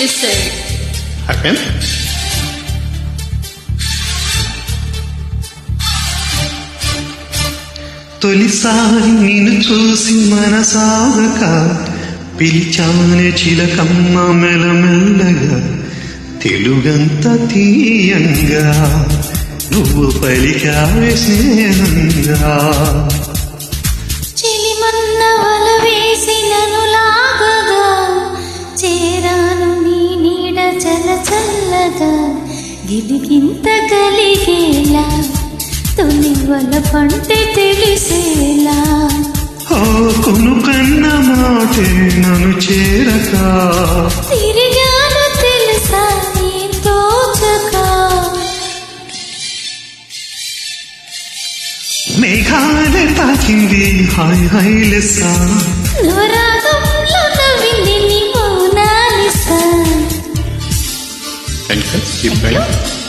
Mistake happy తొలిసారి నిన్ను చూసి మనసాగక పిలిచానే చిలకమ్మ మెలమెల్లగా తెలుగంత తీయంగా నువ్వు పలికావే స్నేహంగా. గిలిగింత కలిగేలా తొలి వల పంటే తెలిసేలా. ఓ కొను కన్న మాటే నన్ను చేరక. తిరిగాను తెలుసా నీ తోచగా మేఘాలే తాకింది హాయ్ హాయ్ లెస్సా. different